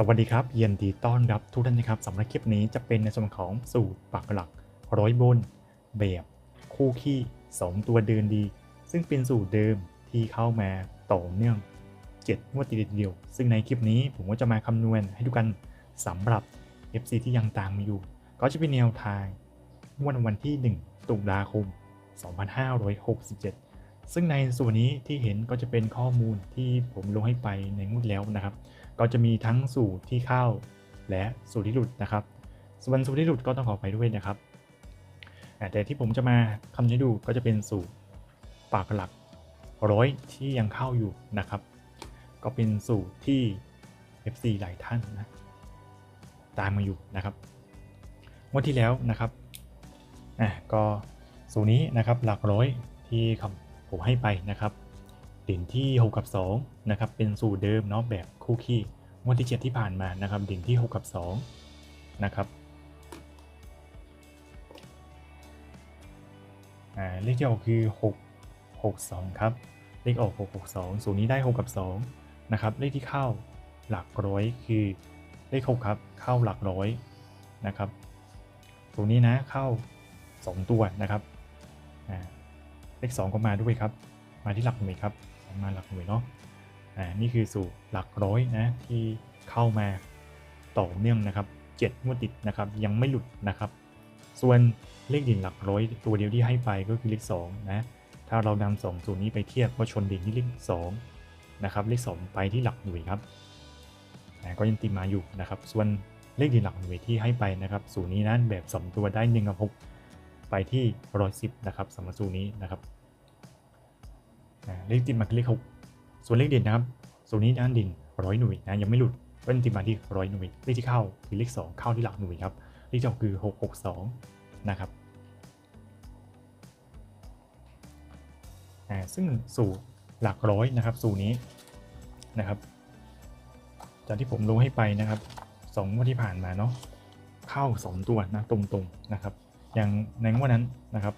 สวัสดีครับยินดีต้อนรับทุกท่านนะครับสำหรับคลิปนี้จะเป็นในส่วนของสูตรปักหลักร้อยบน แบบคู่ขี้ 2 ตัวเดินดี ซึ่งเป็นสูตรเดิมที่เข้ามาต่อเนื่อง7งวดติดเดียว ซึ่งในคลิปนี้ผมก็จะมาคำนวณให้ทุกันสำหรับ FC ที่ยังตามมาอยู่ ก็จะเป็นแนวทางงวดวันที่ 1 ตุลาคม 2567 ซึ่งในส่วนนี้ที่เห็นก็จะเป็นข้อมูลที่ผมลงให้ไปในงวดแล้วนะครับ ก็จะมีทั้งสูตรที่เข้าและสูตรที่หลุดนะครับ ส่วนสูตรที่หลุดก็ต้องขอไปด้วยนะครับ แต่ที่ผมจะมาคำนวณให้ดูก็จะเป็นสูตรปากหลักร้อยที่ยังเข้าอยู่นะครับ ก็เป็นสูตรที่ FC หลายท่านนะตามมาอยู่นะครับงวดที่แล้วนะครับอะก็สูตรนี้นะครับหลักร้อยที่ผมให้ไปนะครับ เด่นที่ 6 กับ2นะครับเป็นสูตรเดิมเนาะแบบคู่ขี้งวดที่ 7 ที่ผ่านมานะครับเด่นที่ 6 กับ2นะครับเลขที่ออกคือ 6 6 2 ครับ เลขออก 6 6 2 สูตรนี้ได้ 6 กับ 2 นะครับ เลขที่เข้าหลักร้อยคือเลข 6 ครับ เข้าหลักร้อยนะครับสูตรนี้นะเข้า 2 ตัวนะครับเลข 2 ก็มาด้วยครับ มาที่หลักหน่วยครับ มาหลักหน่วยเนาะอ่านี่คือสู่หลักร้อยนะที่เข้ามาต่อเนื่องนะครับ7งวดติดนะครับยังไม่หลุดนะครับ ส่วนเลขเด่นหลักร้อยตัวเดียวที่ให้ไปก็คือเลข2นะถ้าเรานำสองสูตรนี้ไปเทียบก็ชนเด่นที่เลข2นะครับเลข 2 ไปที่หลักหน่วยครับก็ยังติดมาอยู่นะครับ ส่วนเลขเด่นหลักหน่วยที่ให้ไปนะครับ สูตรนี้นั้นแบบ 2 ตัวได้1กับ6ไปที่110นะครับสำหรับสูตรนี้นะครับ เลขติดมาคือเลขหกส่วนเลขเด่นนะครับส่วนนี้ด้านดินร้อยหน่วยนะยังไม่หลุดก็ติดมาที่ร้อยหน่วยเลขที่เข้าคือเลขสองเข้าที่หลักหน่วยครับเลขที่ออกคือหกหกสองนะครับซึ่งสู่หลักร้อยนะครับ สูตรนี้นะครับจากที่ผมลงให้ไปนะครับสองงวดที่ผ่านมาเนาะเข้าสองตัวนะตรงๆนะครับ อย่างในงวดนั้นนะครับ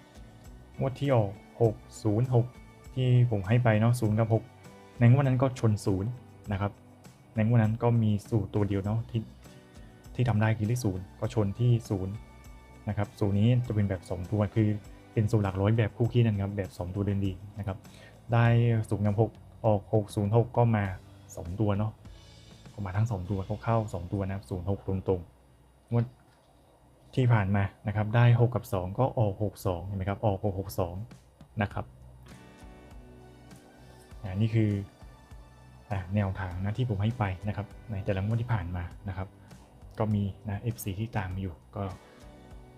งวดที่ออกหกศูนย์หก ที่ผมให้ไปเนาะศูนย์กับหกในงวดนั้นก็ชนศูนย์นะครับในงวดนั้นก็มีสูตรตัวเดียวเนาะที่ที่ทำได้คือเลขศูนย์ก็ชนที่ศูนย์นะครับสูตรนี้จะเป็นแบบ 2 ตัวคือเป็นสูตรหลักร้อยแบบคู่ขี้นั่นครับแบบ 2 ตัวเดินดีนะครับได้ศูนย์กับหกออกหกศูนย์หกก็มา 2 ตัวเนาะก็มาทั้ง 2 ตัวเขาเข้า2ตัวนะครับศูนย์หกตรงๆงวดที่ผ่านมานะครับได้ 6 กับ 2 ก็ออก 6 2เห็นไหมครับออก 6 6 2 นะครับ นี่คือแนวทางนะที่ผมให้ไปนะครับ ในแต่ละงวดที่ผ่านมานะครับ ก็มีนะ FC ที่ตามมาอยู่ก็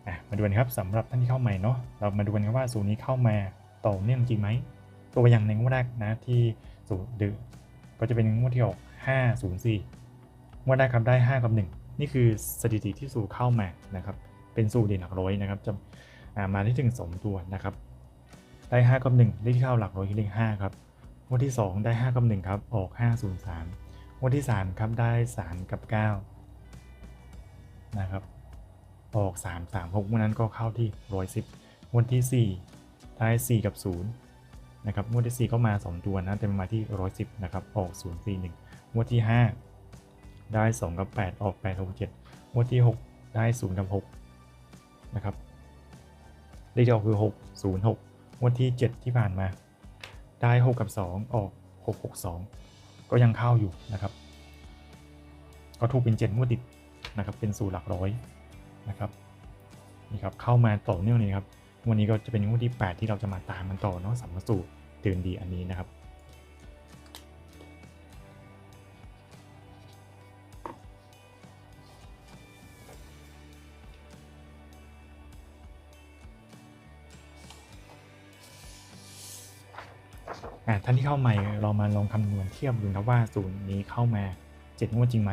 อะมาดูกันครับสำหรับท่านที่เข้าใหม่เนาะเรามาดูกันครับว่าสูตรนี้เข้ามาต่อเนื่องจริงไหมตัวอย่างในงวดแรกนะที่สูตรดึก็จะเป็นงวดที่ออก504งวดแรกครับได้ 5 กับ 1 นี่คือสถิติที่สูตรเข้ามานะครับ เป็นสูตรเด่นหลักร้อยนะครับจะมาที่ถึง 2 ตัวนะครับ ได้ 5 กับ 1 เลขที่เข้าหลักร้อยคือเลข5ครับ งวดที่ 2 ได้ 5 กับ 1 ครับ ออก 503งวดที่ 3 ครับ ได้ 3 กับ 9 นะครับ ออก 3 3 6งวดนั้นก็เข้าที่ 110งวดที่ 4 ได้ 4 กับ 0 นะครับงวดที่ 4 ก็มา 2 ตัวนะแต่มันมาที่ 110 นะครับ ออก 041งวดที่ 5 ได้ 2 กับ 8 ออก 8 6 7งวดที่ 6 ได้ 0 กับ 6 นะครับเลขที่ออกคือ 6 0 6งวดที่ 7 ที่ผ่านมา ได้6กับ 2 ออก 6 6 2 ก็ยังเข้าอยู่นะครับ ก็ถูกเป็นเจ็ดงวดติดนะครับ เป็นสู่หลักร้อยนะครับนี่ครับเข้ามาต่อเนื่องเลยครับวันนี้ก็จะเป็นงวดที่ 8 ที่เราจะมาตามมันต่อเนาะสำหรับสูตรเดินดีอันนี้นะครับ ท่านที่เข้าใหม่เรามาลองคำนวณเทียบดูนะว่าสูตรนี้เข้ามา7งวดจริงไหม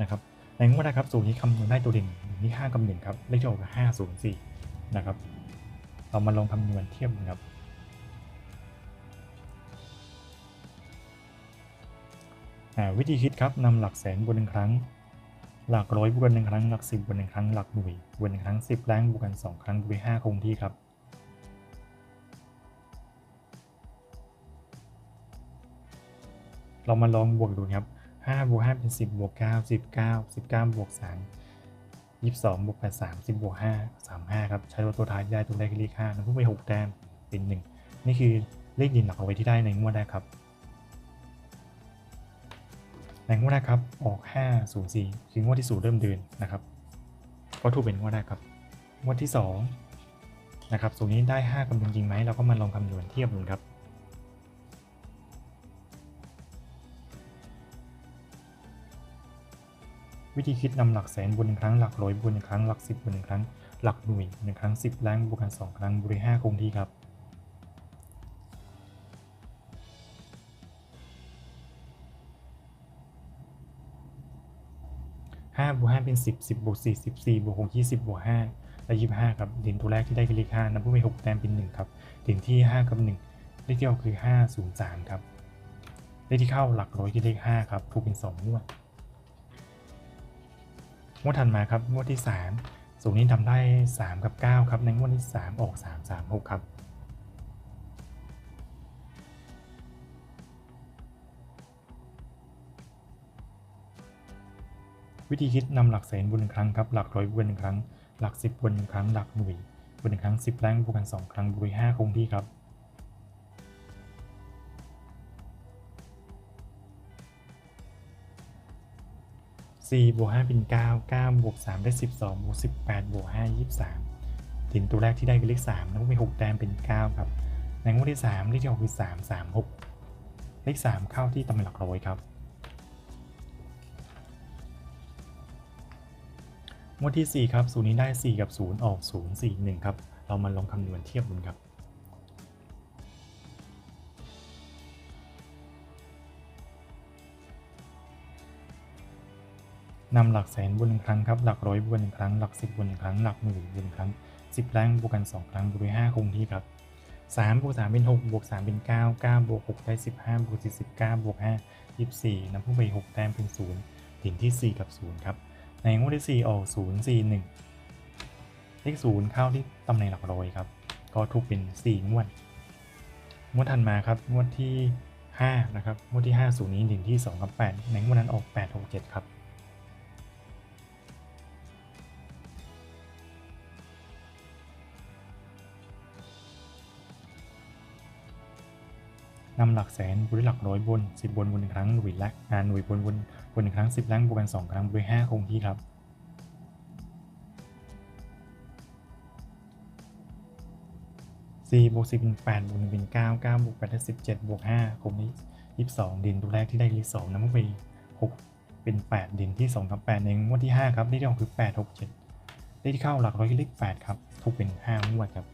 นะครับในงวดนะครับสูตรนี้คำนวณได้ตัวเด่นที่5กับ1ครับเลขที่ออกคือ504นะครับเรามาลองคำนวณเทียบดูครับวิธีคิดครับนำหลักแสนบวกหนึ่งครั้ง หลักร้อยบวกกันหนึ่งครั้ง หลักสิบบวกหนึ่งครั้ง หลักหน่วยบวกหนึ่งครั้งสิบแรงบวกกันสองครั้งบวกห้าคงที่ครับ เรามาลองบวกดูนะครับห้าบวกห้าเป็นสิบบวกเก้าสิบเก้าสิบเก้าบวกสามยี่สิบสองบวกแปดสามสิบบวกห้าสามห้าครับใช้ตัวตัวท้ายได้ตัวแรกคือเลขห้านะพุ่งไปหกแต้มเป็นหนึ่งนี่คือเลขดินหลักเอาไว้ที่ได้ในงวดแรกครับในงวดแรกครับออก 504 คืองวดที่สูเริ่มเดินนะครับก็ถูกเป็นงวดแรกครับงวดที่2นะครับสูตรนี้ได้5คำนวณจริงไหมเราก็มาลองคำนวณเทียบดูครับ วิธีคิดนำหลักแสนบนหนึ่งครั้งหลักร้อยบนหนึ่งครั้งหลักสิบบนหนึ่งครั้งหลักหน่วยหนึ่งครั้งสิบแรงบวกกันสองครั้งบริห้าคงที่ครับห้าบวกห้าเป็นสิบสิบบวกสี่สิบสี่บวกหกยี่สิบบวกห้าและยี่สิบห้าครับเด่นตัวแรกที่ได้คือเลขห้านับเพิ่มไปหกแต้มเป็นหนึ่งครับเด่นที่ห้ากับหนึ่งเลขที่ออกคือห้าศูนย์สามครับเลขที่เข้าหลักร้อยคือเลขห้าครับถูกเป็นสองงวด งวดถัดมาครับงวดที่สามสูตรนี้ทำได้สามกับเก้าครับ ในงวดที่สามออกสามสามหกครับวิธีคิดนำหลักแสนบนหนึ่งครั้งครับหลักร้อยบนหนึ่งครั้ง หลักสิบบนหนึ่งครั้ง หลักหน่วยบนหนึ่งครั้งสิบแรงบวกกันสองครั้งบวกห้าคงที่ครับ สี่บวกห้าเป็นเก้าเก้าบวกสามได้สิบสองบวกสิบแปดบวกห้ายี่สามถินตัวแรกที่ได้คือเลขสามแล้วก็มีหกแต้มเป็นเก้าครับ ในงวดที่สามเลขที่ออกคือสามสามหกเลขสามเข้าที่ตำแหน่งหลักร้อยครับงวดที่ 4 ครับสูตรนี้ได้ 4 กับ 0 ออก 0 4 1 ครับ เรามาลองคำนวณเทียบดูครับ นำหลักแสนบนหนึ่งครั้งครับ หลักร้อยบนหนึ่งครั้ง หลักสิบบนหนึ่งครั้ง หลักหมื่นบนหนึ่งครั้งสิบแรงบวกกันสองครั้งบวกด้วยห้าคงที่ครับสามบวกสามเป็นหกบวกสามเป็นเก้าเก้าบวกหกได้สิบห้าบวกสี่สิบเก้าบวกห้ายี่สิบสี่นำพุ่งไปหกแต้มเป็นศูนย์ถินที่สี่กับศูนย์ครับ ในงวดที่4ออก0 4 1เลข0เข้าที่ตำแหน่งหลักร้อยครับ ก็ถูกเป็น4งวด งวดถัดมาครับ งวดที่5นะครับ งวดที่5 0นี้ดิ่งที่2กับ8ในงวดนั้นออก8 6 7ครับ นำหลักแสนบนหลักร้อยบน 10 บนบนหนึ่งครั้งหน่วยและงานหน่วยบนบนบนหนึ่งครั้ง 10แรงบวกกัน 2 ครั้งบวก5คงที่ครับ 4 บวก 10 เป็น 8 บวก 1 เป็น 9 9 บวก8ได้17 บวก 5 คงที่ 22ดินตัวแรกที่ได้เลข2นำไป6เป็น8ดินที่2กับ8ในงวดที่ 5 ครับเลขที่ออกคือ 8 6 7เลขที่เข้าหลักร้อยคือเลข8ครับถูกเป็น5งวดครับ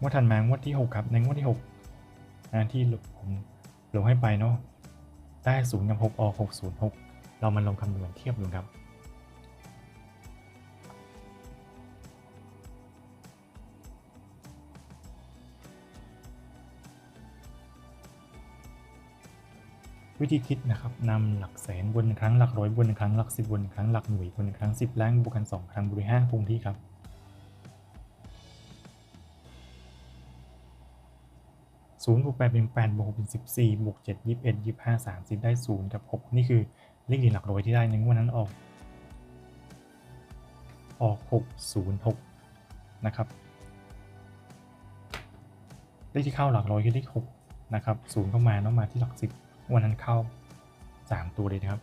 งวดถัดมางวดที่ 6 ครับ ในงวดที่6นะที่ผมลงให้ไปเนาะได้0กับ6ออก6 0 6 เรามาลองคำนวณเทียบดูครับวิธีคิดนะครับนำหลักแสนบนหนึ่งครั้งหลักร้อยบนหนึ่งครั้งหลักสิบบนหนึ่งครั้งหลักหน่วยบนหนึ่งครั้งสิบแรงบวกกันสองครั้งบริห้าคงที่ครับ ศูนย์บวกแปดเป็นแปดบวกหกเป็นสิบสี่บวกเจ็ดยี่สิบเอ็ดยี่สิบห้าสามสิบได้ศูนย์กับหกนี่คือเลขเด่นหลักร้อยที่ได้ในงวดนั้นออก ออกหกศูนย์หกนะครับเลขที่เข้าหลักร้อยคือเลขหกนะครับศูนย์เข้ามาต้องมาที่หลักสิบวันนั้นเข้าสามตัวเลยนะครับ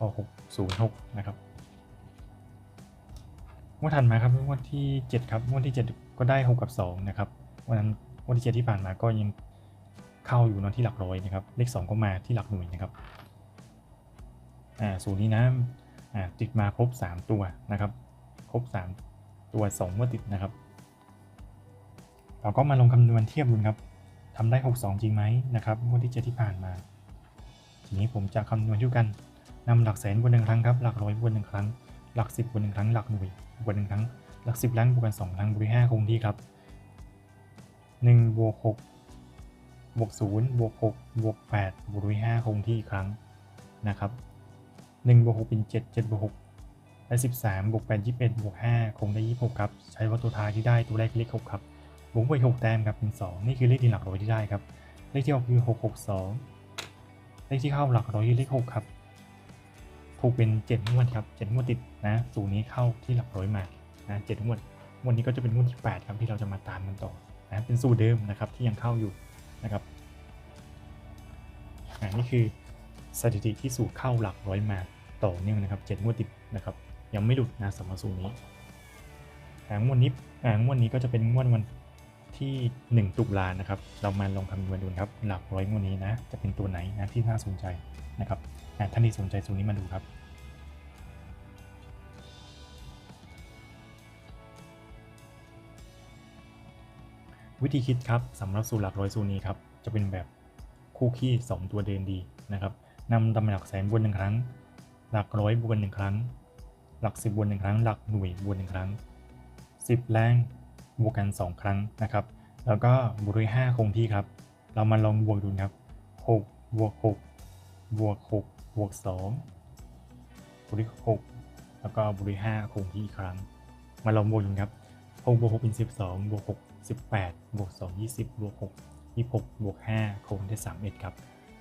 ออกหกศูนย์หกนะครับงวดถัดมาครับงวดที่เจ็ดครับงวดที่เจ็ดก็ได้หกกับสองนะครับวันนั้นงวดที่เจ็ดที่ผ่านมาก็ยัง เข้าอยู่นอะที่หลักร้อยนะครับ เลขสองก็มาที่หลักหน่วยนะครับอ่าศูนย์นี้นะอ่าติดมาครบสามตัวนะครับ ครบสามตัวสองงวดติดนะครับ เราก็มาลงคำนวณเทียบดูครับทำได้ 62 จริงไหมนะครับงวดที่7ที่ผ่านมา ทีนี้ผมจะคำนวณช่วยกันนำหลักแสนบนหนึ่งครั้งครับหลักร้อยบนหนึ่งครั้ง หลัก10บนหนึ่งครั้งหลักหน่วยบนหนึ่งครั้งหลัก10แรงบวกกัน2ครั้งบวกห้าคงที่ครับ1บวก6 บวก0บวก6บวก8บวก5คงที่อีกครั้งนะครับ1บวก6เป็น 7 7บวก6ได้13บวก8 21บวก5คงได้ 26 ครับ ใช้วัตถุท้ายที่ได้ตัวแรกเลข6ครับบวกไป6แต้มครับเป็น 2 นี่คือเลขที่หลักร้อยที่ได้ครับ เลขที่ออกคือ 662 เลขที่เข้าหลักร้อยคือเลขหกครับ ถูกเป็นเจ็ดงวดครับเจ็ดงวดติดนะสูตรนี้เข้าที่หลักร้อยมานะเจ็ดงวดงวันนี้ก็จะเป็นงวดที่แปดครับที่เราจะมาตามกันต่อนะเป็นสูตรเดิมนะครับที่ยังเข้าอยู่ นะครับอ่านี่คือสถิติที่สูตรเข้าหลักร้อยมาต่อเนื่องนะครับเจ็ดงวดติดนะครับ ยังไม่หลุดนะสำหรับสูตรนี้อ่างวดนี้อ่างวดนี้ก็จะเป็นงวดวันที่ 1 ตุลานะครับ เรามาลองคำนวณดูครับ หลักร้อยงวดนี้นะ จะเป็นตัวไหนนะที่น่าสนใจนะครับท่านที่สนใจสูตรนี้มาดูครับ วิธีคิดครับสำหรับสูตรหลักร้อยสูตรนี้ครับจะเป็นแบบคู่ขี้ 2 ตัวเดินดีนะครับนำตำแหน่งหลักแสนบนหนึ่งครั้ง หลักร้อยบวกหนึ่งครั้ง หลักสิบบวกหนึ่งครั้ง หลักหน่วยบวกหนึ่งครั้งสิบแรงบวกกัน 2 ครั้งนะครับ แล้วก็บวกด้วยห้าคงที่ครับ เรามาลองบวกดูครับหกบวกหกบวกหกบวกสองบวกด้วยหกแล้วก็บวกด้วยห้าคงที่อีกครั้ง มาลองบวกดูครับหกบวกหกเป็นสิบสองบวกห กสิบแปดบวกสองยี่สิบบวกหกยี่สิบหกบวกห้าคงได้สามเอ็ดครับ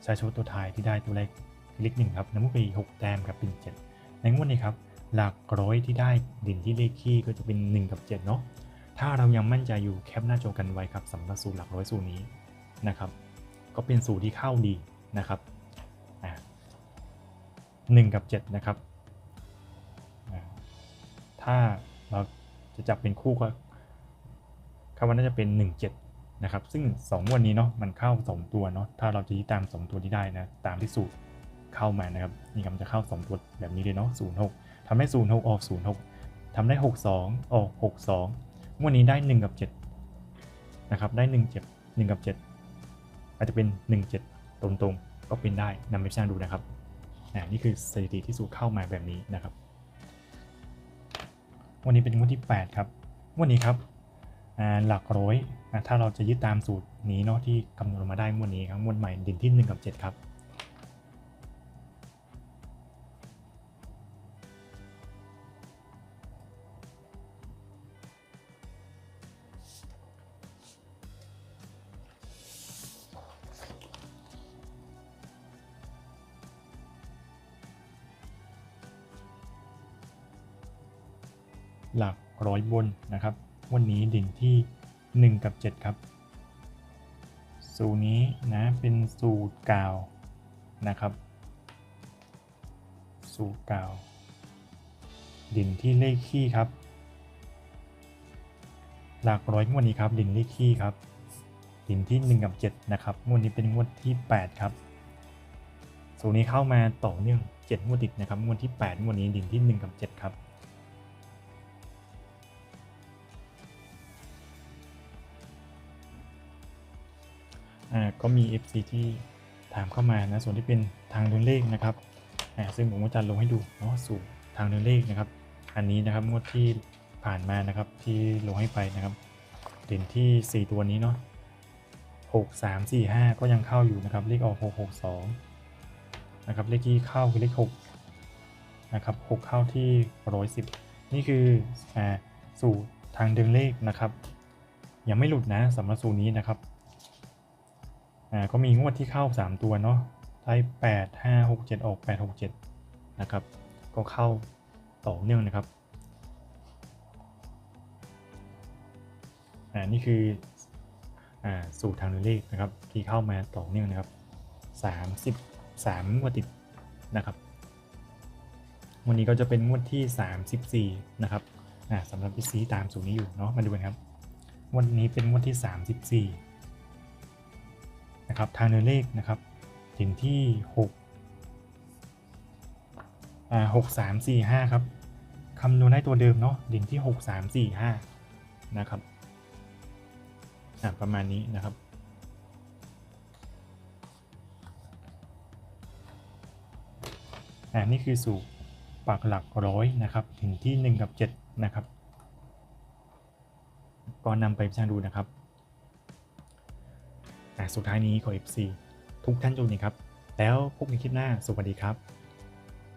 ใช้ชุดตัวท้ายที่ได้ตัวเลขเลขหนึ่งครับน้ำมันไปหกแต้มครับเป็นเจ็ดในงวดนี้ครับ หลักร้อยที่ได้ดินที่เลขคี่ก็จะเป็น 1 กับ 7 เนาะ ถ้าเรายังมั่นใจอยู่แคปหน้าจอกันไว้ครับสำหรับสูตรหลักร้อยสูตรนี้นะครับ ก็เป็นสูตรที่เข้าดีนะครับหนึ่งกับ 7 นะครับ ถ้าเราจะจับเป็นคู่ก็ คำว่าน่าจะเป็น 1 7 นะครับ ซึ่ง2งวันนี้เนาะมันเข้า 2 ตัวเนาะถ้าเราจะยึดตาม 2 ตัวที่ได้นะตามที่สูตรเข้ามานะครับนี่ครับมันจะเข้า 2 ตัวแบบนี้เลยเนาะ0 6ทำได้ 0 6 ออก 0 6ทำได้ 6 2 ออก 6 2งวันนี้ได้ 1 กับ 7 นะครับ ได้ 1 7 1 กับ 7 อาจจะเป็น 1 7 ตรงๆ ก็เป็นได้นำไปสร้างดูนะครับนี่คือสถิติที่สูตรเข้ามาแบบนี้นะครับ วันนี้เป็นงวดที่ 8 ครับ วันนี้ครับ หลักร้อยถ้าเราจะยึดตามสูตรนี้เนาะที่คำนวณมาได้งวดนี้ครับงวดใหม่ดินที่ 1 กับ 7 ครับ หลักร้อยบนนะครับ วันนี้ดิ่งที่ 1 กับ 7 ครับ สูตรนี้นะเป็นสูตรกาวนะครับ สูตรกาว ดิ่งที่เลขคี่ครับ หลักร้อยงวดนี้ครับ ดิ่งเลขคี่ครับ ดิ่งที่ 1 กับ 7 นะครับงวดนี้เป็นงวดที่ 8 ครับ สูตรนี้เข้ามาต่อเนื่อง7งวดติดนะครับงวดที่ 8 งวดนี้ดิ่งที่ 1 กับ 7 ครับ ก็มี FC ที่ถามเข้ามานะส่วนที่เป็นทางเดินเลขนะครับซึ่งผมก็จะลงให้ดูเนาะสู่ทางเดินเลขนะครับ อันนี้นะครับงวดที่ผ่านมานะครับที่ลงให้ไปนะครับเด่นที่ 4 ตัวนี้เนาะ6 3 4 5 ก็ยังเข้าอยู่นะครับเลขออก 6 6 2นะครับเลขที่เข้าคือเลข6นะครับ6เข้าที่ 110 นี่คืออ่าสู่ทางเดินเลขนะครับยังไม่หลุดนะสำหรับสูตรนี้นะครับ อ่าก็มีงวดที่เข้า 3 ตัวเนาะได้8 5 6 7 ออก 8 6 7 นะครับ ก็เข้าต่อเนื่องนะครับอ่านี่คืออ่าสูตรทางเลขนะครับ ที่เข้ามาต่อเนื่องนะครับ33งวดติดนะครับวันนี้ก็จะเป็นงวดที่ 34 นะครับอ่าสำหรับพี่ซีตามสูตรนี้อยู่เนาะมาดูกันครับ วันนี้เป็นงวดที่ 34 นะครับทางเดินเลขนะครับถึงที่6อ่า6 3 4 5 ครับคำนวณได้ตัวเดิมเนาะดิ่งที่ 6 3 4 5 นะครับอ่าประมาณนี้นะครับอ่านี่คือสูตรปักหลักร้อยนะครับถึงที่ 1 กับ 7 นะครับ ก็นำไปพิจารณาดูนะครับ อ่สุดท้ายนี้ขอ FC ทุกท่านโชคดีครับ แล้วพบกันคลิปหน้าสวัสดีครับ